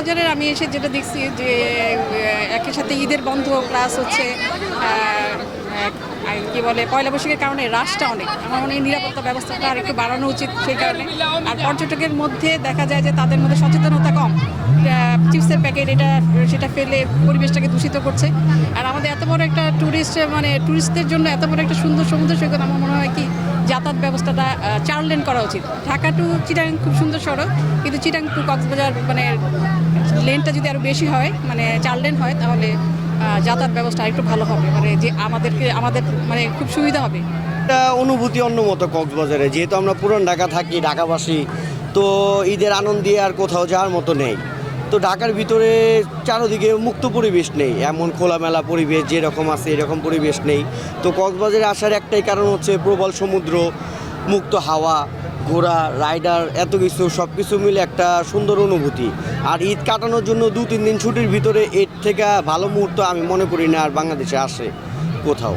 কক্সবাজারের আমি এসে যেটা দেখছি যে একই সাথে ঈদের বন্ধ ক্লাস হচ্ছে কি বলে, পয়লা বৈশাখের কারণে রাশটা অনেক। আমার মনে হয় নিরাপত্তা ব্যবস্থাটা আর একটু বাড়ানো উচিত সেই কারণে। আর পর্যটকের মধ্যে দেখা যায় যে তাদের মধ্যে সচেতনতা কম। চিপসের প্যাকেট এটা, সেটা ফেলে পরিবেশটাকে দূষিত করছে। আর আমাদের এত বড় একটা ট্যুরিস্ট মানে ট্যুরিস্টদের জন্য এত বড় একটা সুন্দর সমুদ্র সৈকত, আমার মনে হয় কি যাতায়াত ব্যবস্থাটা চার লেন করা উচিত। ঢাকা টু চিটাং খুব সুন্দর সড়ক, কিন্তু চিটাং টু কক্সবাজার মানে লেনটা যদি আরও বেশি হয় মানে চার লেন হয়, তাহলে যাতায়াত ব্যবস্থা একটু ভালো হবে। মানে যে আমাদেরকে, আমাদের মানে খুব সুবিধা হবে। একটা অনুভূতি অন্য মতো কক্সবাজারে, যেহেতু আমরা পুরান ঢাকা থাকি, ঢাকাবাসী, তো ঈদের আনন্দে আর কোথাও যাওয়ার মতো নেই। তো ঢাকার ভিতরে চারোদিকে মুক্ত পরিবেশ নেই। এমন খোলামেলা পরিবেশ যেরকম আছে, এরকম পরিবেশ নেই। তো কক্সবাজারে আসার একটাই কারণ হচ্ছে প্রবল সমুদ্র, মুক্ত হাওয়া ঘোরা রাইডার, এত কিছু সব কিছু মিলে একটা সুন্দর অনুভূতি। আর ঈদ কাটানোর জন্য দু, তিন দিন ছুটির ভিতরে এর থেকে ভালো মুহূর্ত আমি মনে করি না আর বাংলাদেশে আসে কোথাও।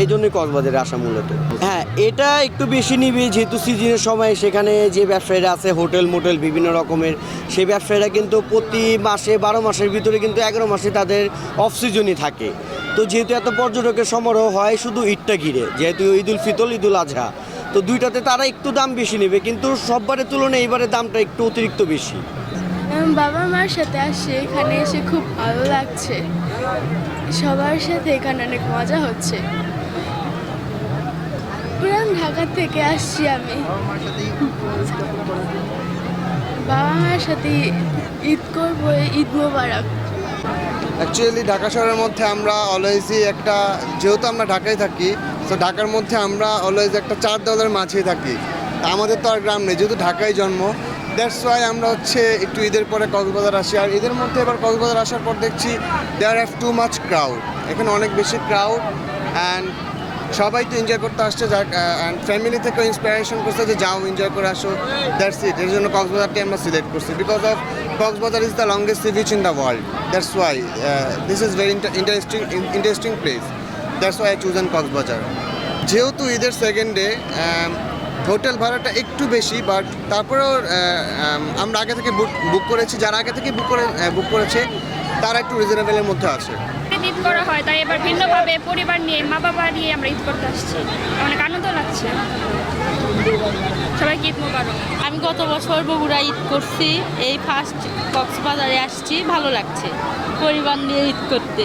এই জন্যই কক্সবাজারে আসা মূলত। হ্যাঁ এটা একটু বেশি নিবে যেহেতু সিজনের সময় সেখানে যে ব্যবসায়ীরা আছে হোটেল মোটেল বিভিন্ন রকমের সেই ব্যবসায়ীরা কিন্তু প্রতি মাসে বারো মাসের ভিতরে কিন্তু এগারো মাসে তাদের অফ সিজনই থাকে। তো যেহেতু এত পর্যটকের সমারোহ হয় শুধু ঈদটা ঘিরে যেহেতু ঈদুল ফিতর ঈদুল আজহা তো দুইটাতে তারা একটু দাম বেশি নেবে কিন্তু সববারের তুলনায় এইবারে দামটা একটু অতিরিক্ত বেশি। বাবা মার সাথে আসছি এখানে এসে খুব ভালো লাগছে। সবার সাথে এখানে অনেক মজা হচ্ছে। ঢাকা থেকে আসছি আমি। বাবা সাথে ঈদ করব, ঈদ মোবারক। অ্যাকচুয়ালি ঢাকা শহরের মধ্যে আমরা অলওয়েজই একটা, যেহেতু আমরা ঢাকায় থাকি তো ঢাকার মধ্যে আমরা অলওয়েজ একটা চার দলের মাঝেই থাকি। আমাদের তো আর গ্রাম নেই, যেহেতু ঢাকায় জন্ম দ্যাটস ওয়াই আমরা হচ্ছে একটু ঈদের পরে কক্সবাজার আসি। আর ঈদের মধ্যে এবার কক্সবাজার আসার পর দেখছি there have too much crowd এখানে অনেক বেশি ক্রাউড অ্যান্ড সবাই তো এনজয় করতে আসছে অ্যান্ড ফ্যামিলি থেকে ইন্সপিরেশন করছে যে যাও এনজয় করে আসো দ্যাটস ইট এর জন্য কক্সবাজারটি আমরা সিলেক্ট করছি। Because of Cox's Bazar is the longest sea beach in the world that's why this is very interesting interesting place that's why I choose an Cox's Bazar. যেহেতু ঈদের second day hotel ভাড়াটা একটু বেশি but তারপরেও um, আমরা আগে থেকে বুক বুক করেছি। যারা আগে থেকে বুক করে বুক করেছে তারা একটু রিজনেবলের মধ্যে আছে। ঈদ করা হয় তাই এবার ভিন্নভাবে পরিবার নিয়ে মা বাবা নিয়ে আমরা ঈদ করতে আসছি। অনেক আনন্দ লাগছে। সবাইকে ঈদ মোবারক। আমি গত বছর বগুড়া ঈদ করছি এই ফার্স্ট কক্সবাজারে আসছি ভালো লাগছে পরিবার নিয়ে ঈদ করতে।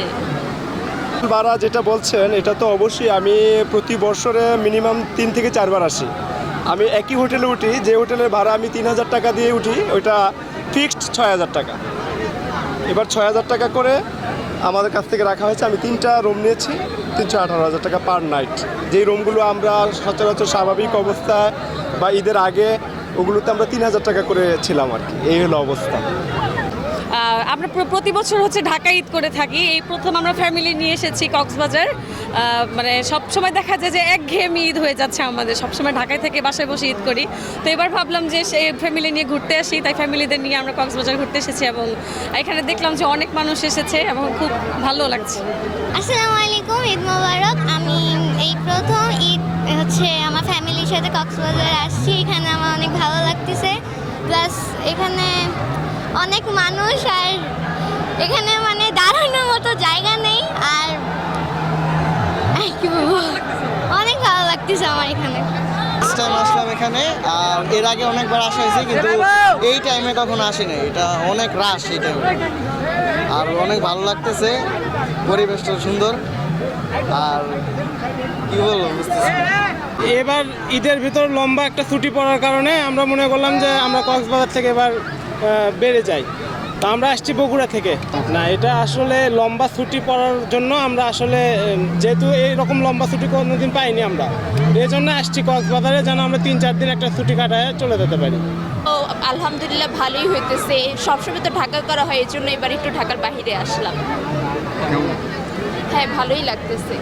বারা যেটা বলছেন এটা তো অবশ্যই আমি প্রতি বছরে মিনিমাম তিন থেকে চারবার আসি। আমি একই হোটেলে উঠি যে হোটেলের ভাড়া আমি তিন হাজার টাকা দিয়ে উঠি ওইটা ফিক্সড ছয় হাজার টাকা। এবার ছয় হাজার টাকা করে আমাদের কাছ থেকে রাখা হয়েছে। আমি তিনটা রুম নিয়েছি, তিনশো আঠারো হাজার টাকা পার নাইট যেই রুমগুলো আমরা সচরাচর স্বাভাবিক অবস্থায় বা ঈদের আগে, ওগুলোতে আমরা তিন হাজার টাকা করে ছিলাম আর কি। এই হলো অবস্থা। আমরা প্রতি বছর হচ্ছে ঢাকা ঈদ করে থাকি। এই প্রথম আমরা ফ্যামিলি নিয়ে এসেছি কক্সবাজার। মানে সব সময় দেখা যায় যে একঘেয়েমি ঈদ হয়ে যাচ্ছে আমাদের। সব সময় ঢাকায় থেকে বাসায় বসে ঈদ করি। তো এবার ভাবলাম যে সেই ফ্যামিলি নিয়ে ঘুরতে আসি। তাই ফ্যামিলিদের নিয়ে আমরা কক্সবাজার ঘুরতে এসেছি এবং এখানে দেখলাম যে অনেক মানুষ এসেছে এবং খুব ভালো লাগছে। আসসালামু আলাইকুম, ঈদ মোবারক। আমি এই প্রথম ঈদ হচ্ছে আমার ফ্যামিলির সাথে কক্সবাজার আসছি। এখানে আমার অনেক ভালো লাগতেছে। প্লাস এখানে অনেক মানুষ আর এখানে মানে দাঁড়ানোর মতো জায়গা নেই আর আর কি বলব? অনেক ভালো লাগতেছে আমার এখানে। ফার্স্ট টাইম আসলাম এখানে আর এর আগে অনেকবার আসা হয়েছে কিন্তু এই টাইমে কখনো আসিনি। এটা অনেক রাশ এই টাইমে আর অনেক ভালো লাগতেছে পরিবেশটা সুন্দর। আর কি বলব বুঝতেছি এবার ঈদের ভিতর লম্বা একটা ছুটি পড়ার কারণে আমরা মনে করলাম যে আমরা কক্সবাজার থেকে এবার বেড়ে যায়। তা আমরা আসছি বগুড়া থেকে। না এটা আসলে লম্বা ছুটি পড়ার জন্য আমরা আসলে যেহেতু এইরকম লম্বা ছুটি কোনোদিন পাইনি আমরা। এই জন্য আসছি কক্সবাজারে যেন আমরা তিন চার দিন একটা ছুটি কাটায় চলে যেতে পারি। তো আলহামদুলিল্লাহ ভালোই হইতেছে। সবসময় তো ঢাকা করা হয় এই জন্য এবার একটু ঢাকার বাইরে আসলাম। হ্যাঁ ভালোই লাগতেছে।